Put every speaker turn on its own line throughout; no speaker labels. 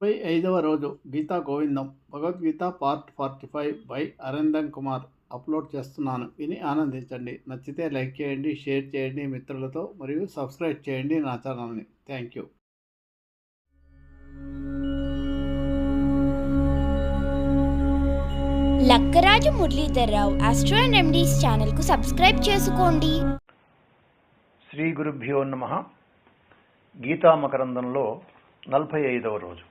ముప్పై ఐదవ రోజు Geeta Govindam Bhagavad Gita part forty five by అరందం Kumar upload చేస్తున్నాను. విని ఆనందించండి. నచ్చితే లైక్ చేయండి షేర్ చేయండి మిత్రులతో మరియు సబ్స్క్రైబ్ చేయండి నా ఛానల్ని. Thank you.
Lakkaraju Muralidhar Rao astro and MDs ఛానల్కు సబ్స్క్రైబ్ చేసుకోండి.
శ్రీ గురుభ్యో నమ. గీతా మకరందంలో నలభై ఐదవ రోజు.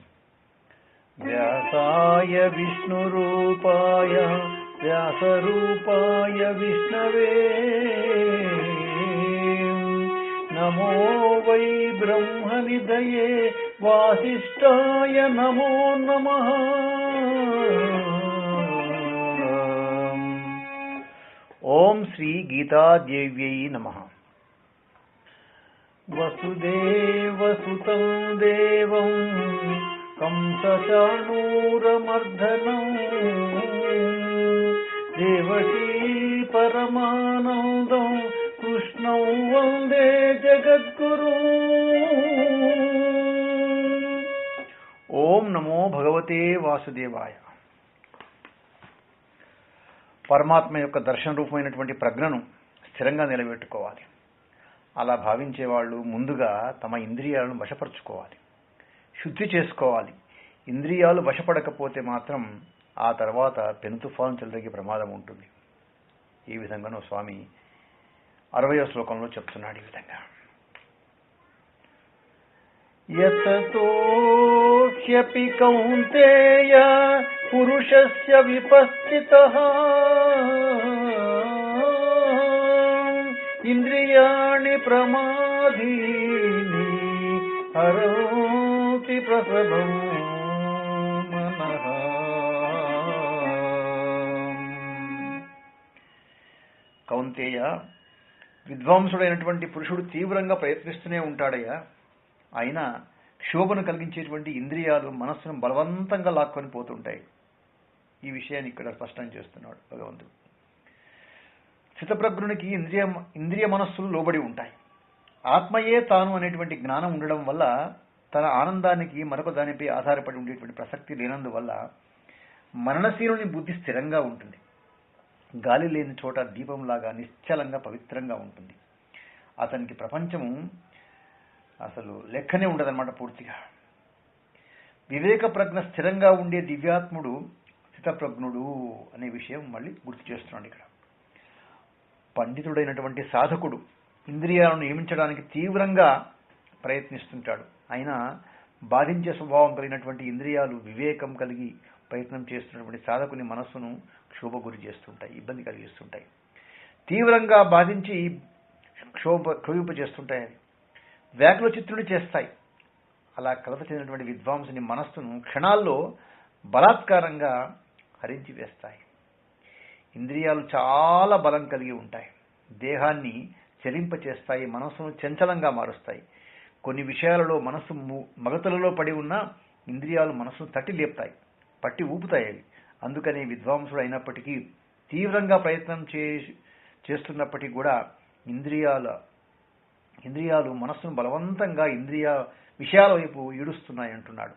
వ్యాసాయ విష్ణురూపాయ వ్యాసరూపాయ విష్ణవే. నమో వై బ్రహ్మనిధయే వాసిష్ఠాయ నమో నమ. ఓం శ్రీ గీతాదేవ్యై నమః. వసుదేవసుతం దేవం కంసచాణూరమర్దనం దేవకీ పరమానందం కృష్ణం వందే జగద్గురు. ఓం నమో భగవతే వాసుదేవాయ. పరమాత్మ యొక్క దర్శన రూపమైనటువంటి ప్రజ్ఞను స్థిరంగా నిలబెట్టుకోవాలి. అలా భావించే వాళ్ళు ముందుగా తమ ఇంద్రియాలను వశపరుచుకోవాలి. శుద్ధి చేసుకోవాలి. ఇంద్రియాలు వశపడకపోతే మాత్రం ఆ తర్వాత పెను తుఫాను చెలదగే ప్రమాదం ఉంటుంది. ఈ విధంగానూ స్వామి అరవయో శ్లోకంలో చెప్తున్నాడు ఈ విధంగా. యతతోహ్యపి కౌంతేయ పురుషస్య విపస్థిత. ఇంద్రియాణి ప్రమాధీని హరో ప్రసభం మనః కౌంతేయ విద్వాంసుడైనటువంటి పురుషుడు తీవ్రంగా ప్రయత్నిస్తూనే ఉంటాడయ్యా. అయినా క్షోభను కలిగించేటువంటి ఇంద్రియాలు మనస్సును బలవంతంగా లాక్కొని పోతుంటాయి. ఈ విషయాన్ని ఇక్కడ స్పష్టం చేస్తున్నాడు భగవంతుడు. స్థితప్రజ్ఞునికి ఇంద్రియ ఇంద్రియ మనస్సులు లోబడి ఉంటాయి. ఆత్మయే తాను అనేటువంటి జ్ఞానం ఉండడం వల్ల తన ఆనందానికి మరొక దానిపై ఆధారపడి ఉండేటువంటి ప్రసక్తి లేనందువల్ల మననశీలుని బుద్ధి స్థిరంగా ఉంటుంది. గాలి లేని చోట దీపంలాగా నిశ్చలంగా పవిత్రంగా ఉంటుంది. అతనికి ప్రపంచము అసలు లెక్కనే ఉండదన్నమాట పూర్తిగా. వివేక ప్రజ్ఞ స్థిరంగా ఉండే దివ్యాత్ముడు స్థితప్రజ్ఞుడు అనే విషయం మళ్ళీ గుర్తు చేస్తున్నాడు ఇక్కడ. పండితుడైనటువంటి సాధకుడు ఇంద్రియాలను నియమించడానికి తీవ్రంగా ప్రయత్నిస్తుంటాడు. అయినా బాధించే స్వభావం కలిగినటువంటి ఇంద్రియాలు వివేకం కలిగి ప్రయత్నం చేస్తున్నటువంటి సాధకుని మనస్సును క్షోభ గురి చేస్తుంటాయి ఇబ్బంది కలిగిస్తుంటాయి. తీవ్రంగా బాధించి క్షోభ క్షోభింప చేస్తుంటాయి అది వ్యాకుల చిత్రుని చేస్తాయి. అలా కలత చెందినటువంటి విద్వాంసుని మనస్సును క్షణాల్లో బలాత్కారంగా హరించి వేస్తాయి. ఇంద్రియాలు చాలా బలం కలిగి ఉంటాయి. దేహాన్ని చలింపచేస్తాయి మనస్సును చంచలంగా మారుస్తాయి. కొన్ని విషయాలలో మనస్సు మగతలలో పడి ఉన్న ఇంద్రియాలు మనస్సును తట్టి లేపుతాయి పట్టి ఊపుతాయి అవి. అందుకని విద్వాంసుడు అయినప్పటికీ తీవ్రంగా ప్రయత్నం చే చేస్తున్నప్పటికీ కూడా ఇంద్రియాల ఇంద్రియాలు మనస్సును బలవంతంగా ఇంద్రియ విషయాల వైపు ఈడుస్తున్నాయి అంటున్నాడు.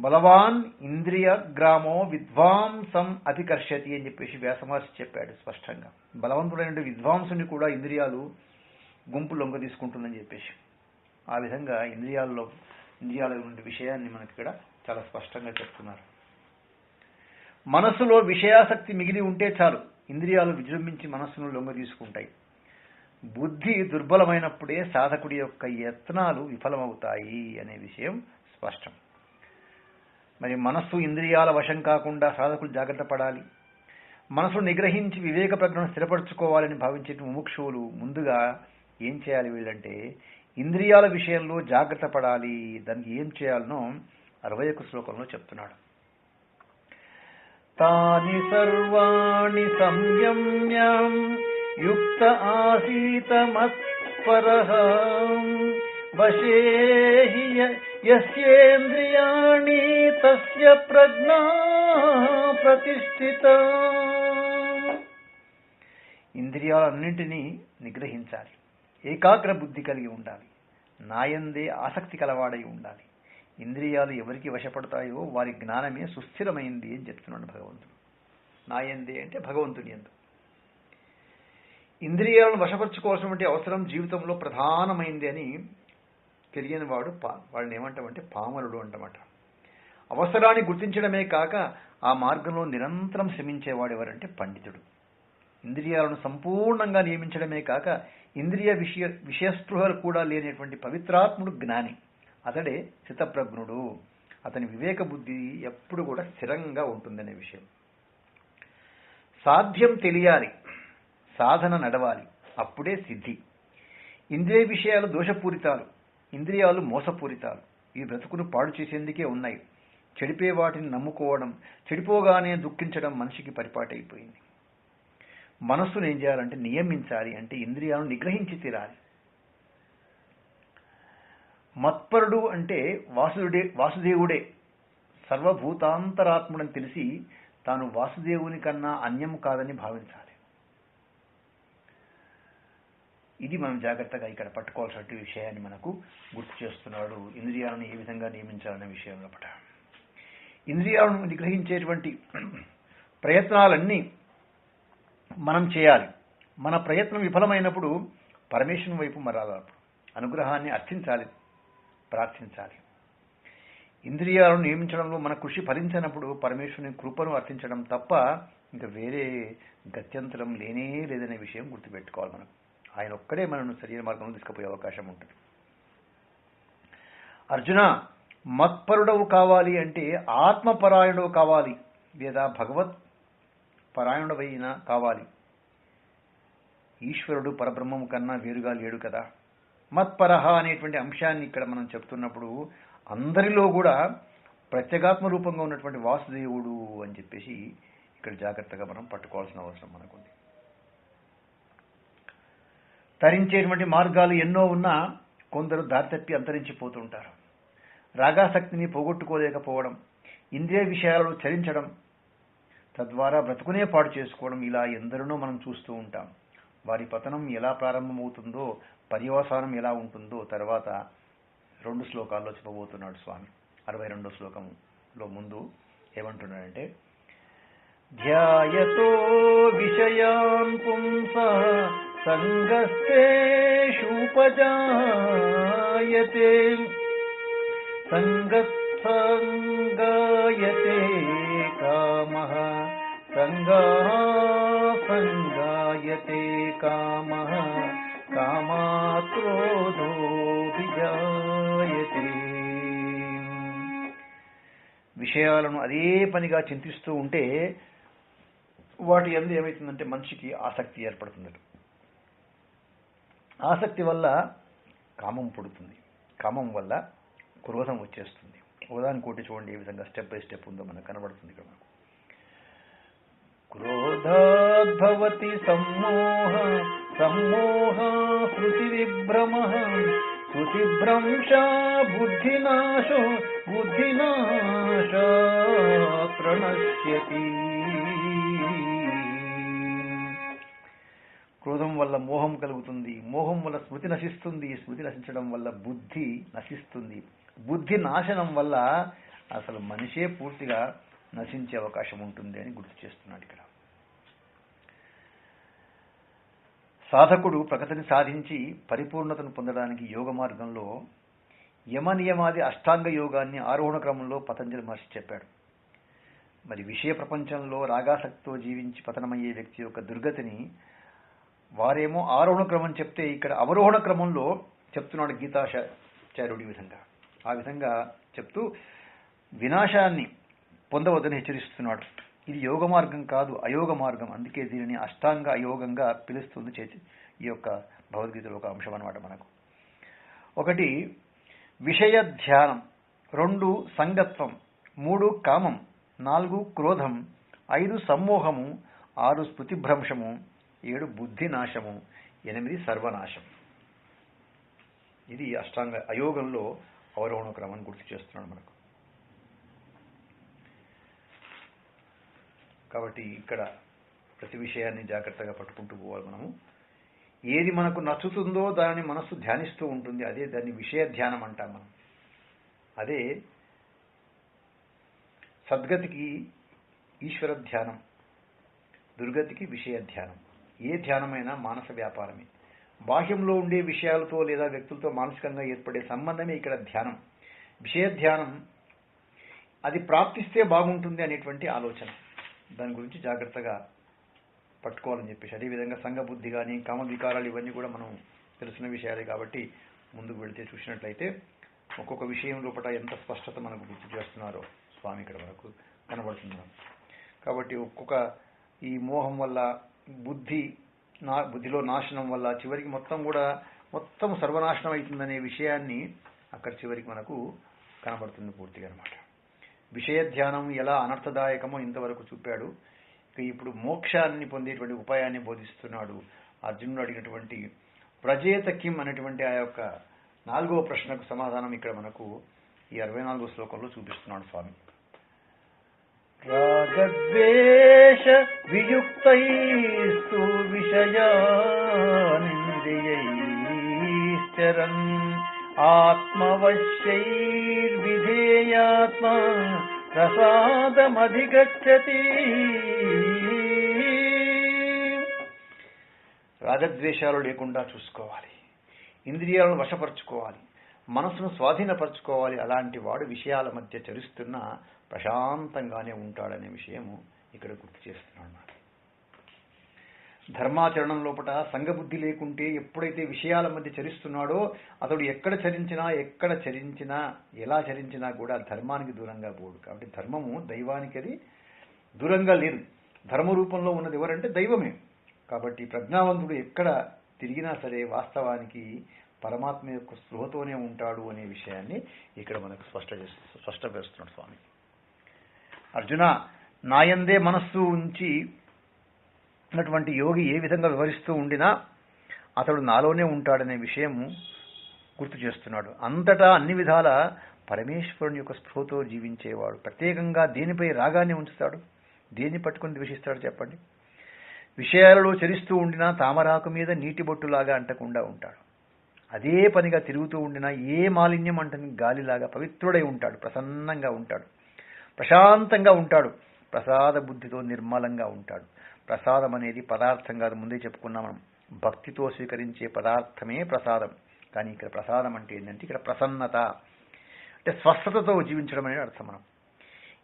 బలవాన్ ఇంద్రియ గ్రామో విద్వాంసం అధికర్షతి అని చెప్పేసి వ్యాసమహర్షి చెప్పాడు స్పష్టంగా. బలవంతుడైన విద్వాంసుని కూడా ఇంద్రియాలు గుంపు లొంగ తీసుకుంటుందని చెప్పేసి. ఆ విధంగా ఇంద్రియాలలో ఇంద్రియాల ఉండే విషయాన్ని మనకి ఇక్కడ చాలా స్పష్టంగా చెప్తున్నారు. మనస్సులో విషయాసక్తి మిగిలి ఉంటే చాలు ఇంద్రియాలు విజృంభించి మనస్సును లొంగ తీసుకుంటాయి. బుద్ధి దుర్బలమైనప్పుడే సాధకుడి యొక్క యత్నాలు విఫలమవుతాయి అనే విషయం స్పష్టం. మరి మనస్సు ఇంద్రియాల వశం కాకుండా సాధకులు జాగ్రత్త పడాలి. మనసును నిగ్రహించి వివేక ప్రజ్ఞను స్థిరపరచుకోవాలని భావించే ముముక్షువులు ముందుగా ఏం చేయాలి వీళ్ళంటే ఇంద్రియాల విషయంలో జాగ్రత్త పడాలి. దానికి ఏం చేయాలనో అరవై ఒక శ్లోకంలో చెప్తున్నాడు. తాని సర్వాణి సంయమ్యం యుక్త ఆసీత మత్పర వశే యస్యేంద్రియాణి తస్య ప్రజ్ఞా ప్రతిష్ఠిత. ఇంద్రియాలన్నింటినీ నిగ్రహించాలి. ఏకాగ్ర బుద్ధి కలిగి ఉండాలి. నాయందే ఆసక్తి కలవాడై ఉండాలి. ఇంద్రియాలు ఎవరికి వశపడతాయో వారి జ్ఞానమే సుస్థిరమైంది అని చెప్తున్నాడు భగవంతుడు. నాయందే అంటే భగవంతుని ఎందు. ఇంద్రియాలను వశపరచుకోవాల్సినటువంటి అవసరం జీవితంలో ప్రధానమైంది అని తెలియని వాడు పా వాడిని ఏమంటామంటే పామరుడు అంటమాట. అవసరాన్ని గుర్తించడమే కాక ఆ మార్గంలో నిరంతరం శ్రమించేవాడు ఎవరంటే పండితుడు. ఇంద్రియాలను సంపూర్ణంగా నియమించడమే కాక ఇంద్రియ విషయ విషయస్పృహలు కూడా లేనటువంటి పవిత్రాత్ముడు జ్ఞాని. అతడే స్థితప్రజ్ఞుడు అతని వివేక బుద్ధి ఎప్పుడు కూడా స్థిరంగా ఉంటుందనే విషయం. సాధ్యం తెలియాలి. సాధన నడవాలి. అప్పుడే సిద్ధి. ఇంద్రియ విషయాలు దోషపూరితాలు. ఇంద్రియాలు మోసపూరితాలు. ఈ బ్రతుకును పాడు చేసేందుకే ఉన్నాయి. చెడిపే వాటిని నమ్ముకోవడం చెడిపోగానే దుఃఖించడం మనిషికి పరిపాటైపోయింది. మనస్సును ఏం చేయాలంటే నియమించాలి అంటే ఇంద్రియాలను నిగ్రహించి తీరాలి. మత్పరుడు అంటే వాసుడే వాసుదేవుడే. సర్వభూతాంతరాత్ముడని తెలిసి తాను వాసుదేవుని కన్నా అన్యం కాదని భావించాలి. ఇది మనం జాగ్రత్తగా ఇక్కడ పట్టుకోవాల్సిన విషయాన్ని మనకు గుర్తు చేస్తున్నాడు. ఇంద్రియాలను ఏ విధంగా నియమించాలనే విషయంలో పట ఇంద్రియాలను నిగ్రహించేటువంటి ప్రయత్నాలన్నీ మనం చేయాలి. మన ప్రయత్నం విఫలమైనప్పుడు పరమేశ్వరం వైపు మరాలి అనుగ్రహాన్ని అర్థించాలి ప్రార్థించాలి. ఇంద్రియాలను నియమించడంలో మన కృషి ఫలించినప్పుడు పరమేశ్వరుని కృపను అర్థించడం తప్ప ఇంకా వేరే గత్యంతరం లేనే లేదనే విషయం గుర్తుపెట్టుకోవాలి మనం. ఆయన ఒక్కడే మనను శరీర మార్గంలో తీసుకుపోయే అవకాశం ఉంటుంది. అర్జున మత్పరుడవు కావాలి అంటే ఆత్మపరాయణుడు కావాలి. లేదా భగవత్ పరాయణుడవైనా కావాలి. ఈశ్వరుడు పరబ్రహ్మము కన్నా వేరుగా లేడు కదా. మత్పరహ అనేటువంటి అంశాన్ని ఇక్కడ మనం చెప్తున్నప్పుడు అందరిలో కూడా ప్రత్యేగాత్మ రూపంగా ఉన్నటువంటి వాసుదేవుడు అని చెప్పేసి ఇక్కడ జాగ్రత్తగా మనం పట్టుకోవాల్సిన అవసరం మనకుంది. తరించేటువంటి మార్గాలు ఎన్నో ఉన్నా కొందరు దారి తప్పి అంతరించిపోతుంటారు. రాగాసక్తిని పోగొట్టుకోలేకపోవడం ఇంద్రియ విషయాలలో చరించడం తద్వారా బ్రతుకునే పాడు చేసుకోవడం ఇలా ఎందరినో మనం చూస్తూ ఉంటాం. వారి పతనం ఎలా ప్రారంభమవుతుందో పర్యవసానం ఎలా ఉంటుందో తర్వాత రెండు శ్లోకాల్లో చెప్పబోతున్నాడు స్వామి. అరవై రెండో శ్లోకంలో ముందు ఏమంటున్నాడంటే ధ్యాయతో విషయాం పుంస సంగస్తేషుపజాయతే సంగత్సంగాయతే కామ సంగాసంగాయతే కామ కామాక్రోధో విజాయతే. విషయాలను అదే పనిగా చింతిస్తూ ఉంటే వాటి ఎందు ఏమవుతుందంటే మనిషికి ఆసక్తి ఏర్పడుతుంది ఆసక్తి వల్ల కామం పుడుతుంది. కామం వల్ల క్రోధం వచ్చేస్తుంది. ఉదాహరణ కోటి చూడండి ఏ విధంగా స్టెప్ బై స్టెప్ ఉందో మనకు కనబడుతుంది ఇక్కడ. మనకు క్రోధాద్భవతి సమ్మోహ సమ్మోహ శృతి విభ్రమ శృతిభ్రంశా బుద్ధినాశో బుద్ధినాశ ప్రణశ్యతి క్రోధం వల్ల మోహం కలుగుతుంది మోహం వల్ల స్మృతి నశిస్తుంది స్మృతి నశించడం వల్ల బుద్ధి నశిస్తుంది. బుద్ధి నాశనం వల్ల అసలు మనిషే పూర్తిగా నశించే అవకాశం ఉంటుంది అని గుర్తు చేస్తున్నాడు ఇక్కడ. సాధకుడు ప్రగతిని సాధించి పరిపూర్ణతను పొందడానికి యోగ మార్గంలో యమనియమాది అష్టాంగ యోగాన్ని ఆరోహణ క్రమంలో పతంజలి మహర్షి చెప్పాడు. మరి విషయ ప్రపంచంలో రాగాసక్తితో జీవించి పతనమయ్యే వ్యక్తి యొక్క దుర్గతిని వారేమో ఆరోహణ క్రమం చెప్తే ఇక్కడ అవరోహణ క్రమంలో చెప్తున్నాడు గీతాచార్యుడి విధంగా. ఆ విధంగా చెప్తూ వినాశాన్ని పొందవద్దని హెచ్చరిస్తున్నాడు. ఇది యోగ మార్గం కాదు అయోగ మార్గం. అందుకే దీనిని అష్టాంగ అయోగంగా పిలుస్తుంది చేతి ఈ యొక్క భగవద్గీతలో ఒక అంశం అనమాట మనకు. ఒకటి విషయ ధ్యానం. రెండు సంగత్వం. మూడు కామం. నాలుగు క్రోధం. ఐదు సమ్మోహము. ఆరు స్మృతిభ్రంశము ఏడు బుద్ధి నాశము. ఎనిమిది సర్వనాశం. ఇది అష్టాంగ అయోగంలో అవరోహణ క్రమం గుర్తు చేస్తున్నాడు మనకు. కాబట్టి ఇక్కడ ప్రతి విషయాన్ని జాగ్రత్తగా పట్టుకుంటూ పోవాలి మనము. ఏది మనకు నచ్చుతుందో దాని మనస్సు ధ్యానిస్తూ ఉంటుంది. అదే దాన్ని విషయ ధ్యానం అంటాం మనం. అదే సద్గతికి ఈశ్వర ధ్యానం దుర్గతికి విషయ ధ్యానం. ఏ ధ్యానమైనా మానస వ్యాపారమే. బాహ్యంలో ఉండే విషయాలతో లేదా వ్యక్తులతో మానసికంగా ఏర్పడే సంబంధమే ఇక్కడ ధ్యానం. విషయ ధ్యానం అది ప్రాప్తిస్తే బాగుంటుంది అనేటువంటి ఆలోచన. దాని గురించి జాగ్రత్తగా పట్టుకోవాలని చెప్పేసి. అదేవిధంగా సంఘబుద్ధి కానీ కామ వికారాలు ఇవన్నీ కూడా మనం తెలిసిన విషయాలే కాబట్టి ముందుకు వెళితే చూసినట్లయితే ఒక్కొక్క విషయం లోపల ఎంత స్పష్టత మనకు గుర్తు చేస్తున్నారో స్వామి ఇక్కడ మనకు కనబడుతుంది కాబట్టి ఒక్కొక్క ఈ మోహం వల్ల బుద్ధి నా బుద్ధిలో నాశనం వల్ల చివరికి మొత్తం కూడా మొత్తం సర్వనాశనం అవుతుందనే విషయాన్ని అక్కడ చివరికి మనకు కనబడుతుంది పూర్తిగా అనమాట విషయ ధ్యానం ఎలా అనర్థదాయకమో ఇంతవరకు చూపాడు. ఇక ఇప్పుడు మోక్షాన్ని పొందేటువంటి ఉపాయాన్ని బోధిస్తున్నాడు అర్జునుడు అడిగినటువంటి ప్రజేత కిం అనేటువంటి ఆ యొక్క నాలుగవ ప్రశ్నకు సమాధానం ఇక్కడ మనకు ఈ అరవై నాలుగో శ్లోకంలో చూపిస్తున్నాడు స్వామి. రాగద్వేష వియుక్తైస్తు విషయానింద్రియైశ్చరన్ ఆత్మవశ్యైర్విధేయాత్మా ప్రసాదమధిగచ్చతి రాగద్వేషాలు లేకుండా చూసుకోవాలి ఇంద్రియాలను వశపరుచుకోవాలి మనసును స్వాధీనపరచుకోవాలి అలాంటి వాడు విషయాల మధ్య చరిస్తున్న ప్రశాంతంగానే ఉంటాడనే విషయము ఇక్కడ గుర్తు చేస్తున్నాడు అన్నమాట. ధర్మాచరణం లోపల సంఘబుద్ధి లేకుంటే ఎప్పుడైతే విషయాల మధ్య చరిస్తున్నాడో అతడు ఎక్కడ చరించినా ఎక్కడ చరించినా ఎలా చరించినా కూడా ధర్మానికి దూరంగా పోడు. కాబట్టి ధర్మము దైవానికి అది దూరంగా లేదు. ధర్మ రూపంలో ఉన్నది ఎవరంటే దైవమే. కాబట్టి ప్రజ్ఞావంతుడు ఎక్కడ తిరిగినా సరే వాస్తవానికి పరమాత్మ యొక్క స్పృహతోనే ఉంటాడు అనే విషయాన్ని ఇక్కడ మనకు స్పష్ట చేస్తు స్పష్టపరుస్తున్నాడు స్వామి. అర్జున నాయందే మనస్సు ఉంచి అటువంటి యోగి ఏ విధంగా వివరిస్తూ ఉండినా అతడు నాలోనే ఉంటాడనే విషయం గుర్తు చేస్తున్నాడు. అంతటా అన్ని విధాల పరమేశ్వరుని యొక్క స్పృహతో జీవించేవాడు. ప్రత్యేకంగా దేనిపై రాగాన్ని ఉంచుతాడు? దేన్ని పట్టుకుని ద్వేషిస్తాడు చెప్పండి? విషయాలలో చరిస్తూ ఉండినా తామరాకు మీద నీటి బొట్టులాగా అంటకుండా ఉంటాడు. అదే పనిగా తిరుగుతూ ఉండినా ఏ మాలిన్యం అంటని గాలిలాగా పవిత్రుడై ఉంటాడు. ప్రసన్నంగా ఉంటాడు. ప్రశాంతంగా ఉంటాడు. ప్రసాద బుద్ధితో నిర్మలంగా ఉంటాడు. ప్రసాదం అనేది పదార్థం కాదు. ముందే చెప్పుకున్నాం మనం. భక్తితో స్వీకరించే పదార్థమే ప్రసాదం. కానీ ఇక్కడ ప్రసాదం అంటే ఏంటంటే ఇక్కడ ప్రసన్నత. అంటే స్వస్థతతో జీవించడం అనేది అర్థం మనం.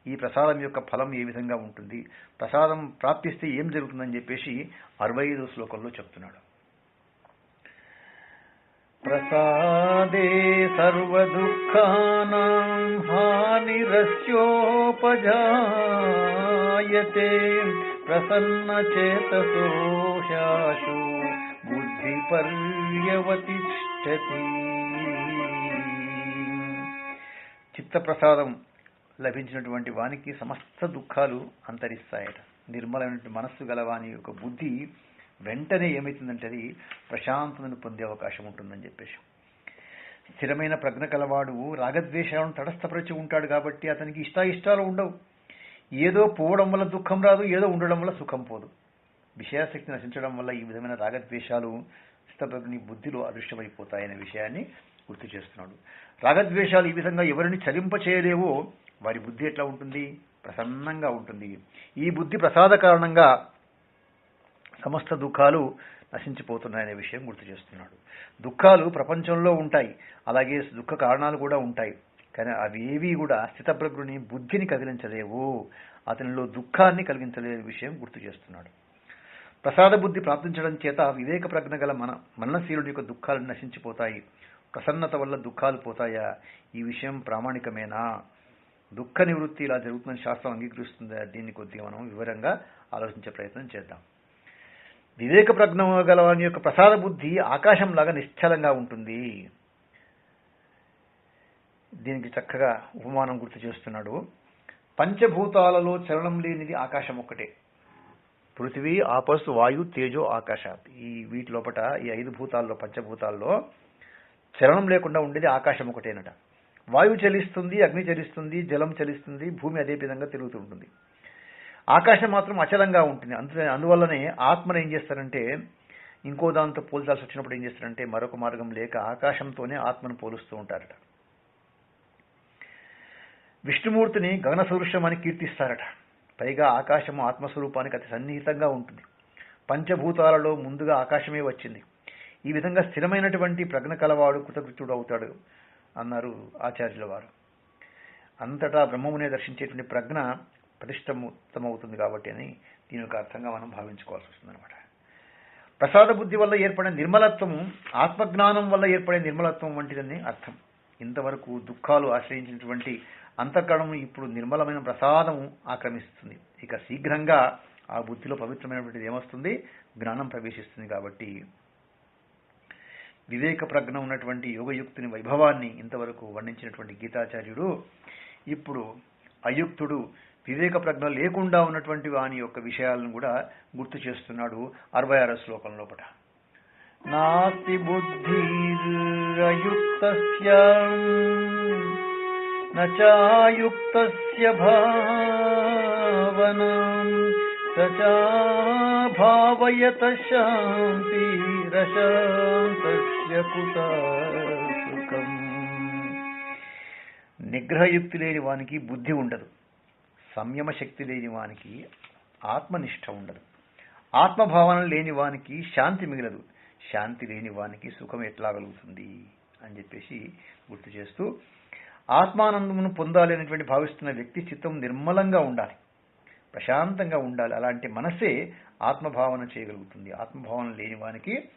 ఈ ప్రసాదం యొక్క ఫలం ఏ విధంగా ఉంటుంది? ప్రసాదం ప్రాప్తిస్తే ఏం జరుగుతుందని చెప్పేసి అరవై ఐదు శ్లోకంలో చెప్తున్నాడు. ప్రసాదే సర్వదుఃఖానాం హానిరస్యోపజాయతే ప్రసన్న చేతసో బుద్ధి పర్యవతిష్టతి చిత్తప్రసాదం లభించినటువంటి వానికి సమస్త దుఃఖాలు అంతరిస్తాయట. నిర్మలమైనటువంటి మనస్సు గలవాని యొక్క బుద్ధి వెంటనే ఏమవుతుందంటే అది ప్రశాంతతను పొందే అవకాశం ఉంటుందని చెప్పేసి. స్థిరమైన ప్రజ్ఞ కలవాడు రాగద్వేషాలను తటస్థపరిచి ఉంటాడు కాబట్టి అతనికి ఇష్టాయిష్టాలు ఉండవు. ఏదో పోవడం వల్ల దుఃఖం రాదు ఏదో ఉండడం వల్ల సుఖం పోదు. విషయాశక్తి నశించడం వల్ల ఈ విధమైన రాగద్వేషాలు స్థితప్రజ్ఞని బుద్ధిలో అదృశ్యమైపోతాయనే విషయాన్ని గుర్తు చేస్తున్నాడు. రాగద్వేషాలు ఈ విధంగా ఎవరిని చలింప చేయలేవో వారి బుద్ధి ఎట్లా ఉంటుంది? ప్రసన్నంగా ఉంటుంది. ఈ బుద్ధి ప్రసాద కారణంగా సమస్త దుఃఖాలు నశించిపోతున్నాయనే విషయం గుర్తు చేస్తున్నాడు. దుఃఖాలు ప్రపంచంలో ఉంటాయి. అలాగే దుఃఖ కారణాలు కూడా ఉంటాయి. కానీ అవి ఏవి కూడా స్థితప్రజ్ఞుని బుద్ధిని కదిలించలేవు. అతనిలో దుఃఖాన్ని కలిగించలేని విషయం గుర్తు చేస్తున్నాడు. ప్రసాద బుద్ధి ప్రాప్తించడం చేత వివేక ప్రజ్ఞ గల మన మనశీలుడి యొక్క దుఃఖాలు నశించిపోతాయి. ప్రసన్నత వల్ల దుఃఖాలు పోతాయా? ఈ విషయం ప్రామాణికమేనా? దుఃఖ నివృత్తి ఇలా జరుగుతుందని శాస్త్రం అంగీకరిస్తుందా? దీన్ని కొద్దిగా మనం వివరంగా ఆలోచించే ప్రయత్నం చేద్దాం. వివేక ప్రజ్ఞ గలవాని యొక్క ప్రసాద బుద్ధి ఆకాశంలాగా నిశ్చలంగా ఉంటుంది. దీనికి చక్కగా ఉపమానం గుర్తు చేస్తున్నాడు. పంచభూతాలలో చలనం లేనిది ఆకాశం ఒక్కటే. పృథివీ ఆపస్ వాయు తేజో ఆకాశ. ఈ వీటి లోపట ఈ ఐదు భూతాల్లో పంచభూతాల్లో చలనం లేకుండా ఉండేది ఆకాశం ఒకటేనట వాయువు చలిస్తుంది అగ్ని చలిస్తుంది జలం చలిస్తుంది భూమి అదే విధంగా తిరుగుతుంటుంది ఆకాశం మాత్రం అచలంగా ఉంటుంది. అందు అందువల్లనే ఆత్మను ఏం చేస్తారంటే ఇంకో దాంతో పోల్చాల్సి వచ్చినప్పుడు ఏం చేస్తారంటే మరొక మార్గం లేక ఆకాశంతోనే ఆత్మను పోలుస్తూ ఉంటారట. విష్ణుమూర్తిని గగన సదృశ్యం అని కీర్తిస్తారట. పైగా ఆకాశము ఆత్మస్వరూపానికి అతి సన్నిహితంగా ఉంటుంది. పంచభూతాలలో ముందుగా ఆకాశమే వచ్చింది. ఈ విధంగా స్థిరమైనటువంటి ప్రజ్ఞ కలవాడు కృతకృత్యుడు అవుతాడు అన్నారు ఆచార్యుల వారు అంతటా బ్రహ్మమునే దర్శించేటువంటి ప్రజ్ఞ ప్రతిష్టమవుతుంది కాబట్టి అని దీని యొక్క అర్థంగా మనం భావించుకోవాల్సి వస్తుంది అనమాట ప్రసాద బుద్ధి వల్ల ఏర్పడే నిర్మలత్వము ఆత్మజ్ఞానం వల్ల ఏర్పడే నిర్మలత్వం వంటిదని అర్థం. ఇంతవరకు దుఃఖాలు ఆశ్రయించినటువంటి అంతఃకరణము ఇప్పుడు నిర్మలమైన ప్రసాదము ఆక్రమిస్తుంది. ఇక శీఘ్రంగా ఆ బుద్ధిలో పవిత్రమైనటువంటిది ఏమొస్తుంది? జ్ఞానం ప్రవేశిస్తుంది కాబట్టి. వివేక ప్రజ్ఞ ఉన్నటువంటి యోగయుక్తుని వైభవాన్ని ఇంతవరకు వర్ణించినటువంటి గీతాచార్యుడు ఇప్పుడు అయుక్తుడు వివేక ప్రజ్ఞ లేకుండా ఉన్నటువంటి వాని యొక్క విషయాలను కూడా గుర్తు చేస్తున్నాడు అరవై ఆరో శ్లోకం లోపల. నాస్తి బుద్ధిరయుక్తస్య నాయుక్తస్య భావన. సచా భావయత శాంతి రశాంతస్య సుఖం నిగ్రహయుక్తి లేని వానికి బుద్ధి ఉండదు. సంయమ శక్తి లేని వానికి ఆత్మనిష్ట ఉండదు. ఆత్మభావన లేని వానికి శాంతి మిగలదు. శాంతి లేని వానికి సుఖం ఎట్లా కలుగుతుంది అని చెప్పేసి గుర్తు చేస్తూ ఆత్మానందమును పొందాలి అనేటువంటి భావిస్తున్న వ్యక్తి చిత్తం నిర్మలంగా ఉండాలి ప్రశాంతంగా ఉండాలి. అలాంటి మనసే ఆత్మభావన చేయగలుగుతుంది. ఆత్మభావన లేని వానికి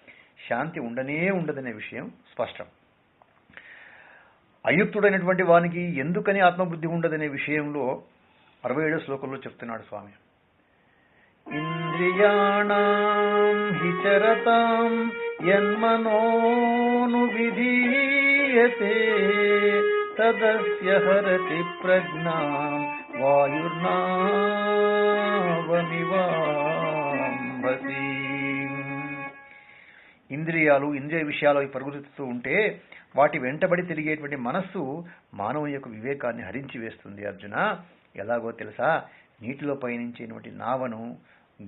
శాంతి ఉండనే ఉండదనే విషయం స్పష్టం. అయుక్తుడైనటువంటి వానికి ఎందుకని ఆత్మబుద్ధి ఉండదనే విషయంలో అరవై ఏడో శ్లోకంలో చెప్తున్నాడు స్వామి. ఇంద్రియాణం హిచరతాం యన్మనోను విధీయతే. తదస్య హరతి ప్రజ్ఞాం వాయుర్నావమివాంబసి ఇంద్రియాలు ఇంద్రియ విషయాలు పరుగుతూ ఉంటే వాటి వెంటబడి తిరిగేటువంటి మనస్సు మానవుని యొక్క వివేకాన్ని హరించి వేస్తుంది అర్జున. ఎలాగో తెలుసా? నీటిలో పయనించేటువంటి నావను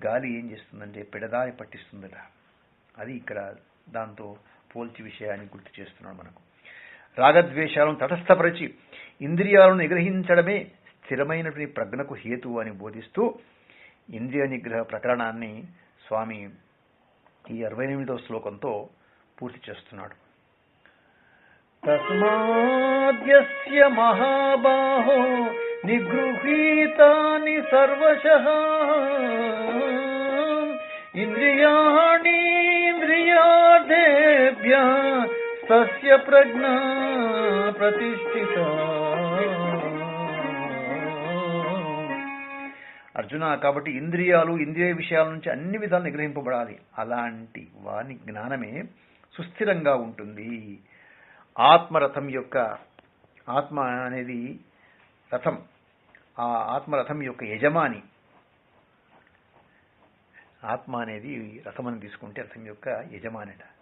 గాలి ఏం చేస్తుందంటే పెడదారి పట్టిస్తుందట. అది ఇక్కడ దాంతో పోల్చి విషయాన్ని గుర్తు చేస్తున్నాడు మనకు. రాగద్వేషాలను తటస్థపరిచి ఇంద్రియాలను నిగ్రహించడమే స్థిరమైనటువంటి ప్రజ్ఞకు హేతు అని బోధిస్తూ ఇంద్రియ నిగ్రహ ప్రకరణాన్ని స్వామి ఈ అరవై ఎనిమిదవ శ్లోకంతో పూర్తి చేస్తున్నాడు. తస్మాద్యస్య మహాబాహో నిగృహీతాని సర్వశ సస్య ప్రజ్ఞ ప్రజ్ఞా ప్రతిష్ఠిత అర్జున కాబట్టి ఇంద్రియాలు ఇంద్రియ విషయాల నుంచి అన్ని విధాలు నిగ్రహింపబడాలి. అలాంటి వాని జ్ఞానమే సుస్థిరంగా ఉంటుంది. ఆత్మరథం యొక్క ఆత్మ అనేది రథం. ఆ ఆత్మరథం యొక్క యజమాని ఆత్మ అనేది రథం అని తీసుకుంటే రథం యొక్క యజమానిట.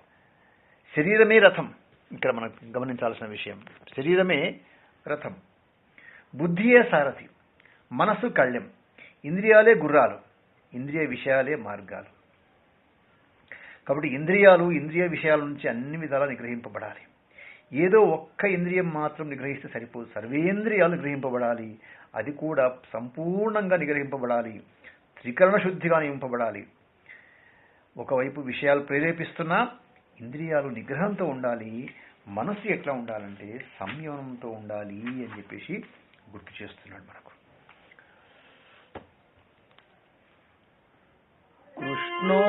శరీరమే రథం. ఇక్కడ మనం గమనించాల్సిన విషయం. శరీరమే రథం. బుద్ధియే సారథి. మనసు కళ్యం. ఇంద్రియాలే గుర్రాలు. ఇంద్రియ విషయాలే మార్గాలు. కాబట్టి ఇంద్రియాలు ఇంద్రియ విషయాల నుంచి అన్ని విధాలా నిగ్రహింపబడాలి. ఏదో ఒక్క ఇంద్రియం మాత్రం నిగ్రహిస్తే సరిపోదు. సర్వేంద్రియాలు నిగ్రహింపబడాలి. అది కూడా సంపూర్ణంగా నిగ్రహింపబడాలి. త్రికరణ శుద్ధిగా నింపబడాలి. ఒకవైపు విషయాలు ప్రేరేపిస్తున్నా ఇంద్రియాలు నిగ్రహంతో ఉండాలి మనస్సు ఎట్లా ఉండాలంటే సంయమనంతో ఉండాలి అని చెప్పేసి గుర్తు చేస్తున్నాడు మనకు. కృష్ణో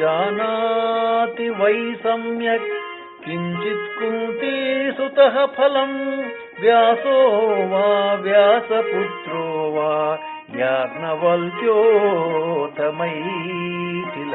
జానాతి వై సమ్యక్ కించిత్ కుంతీ సుత ఫలం వ్యాసో వా వ్యాసపుత్రో వా యాజ్ఞవల్క్యోతమైతిల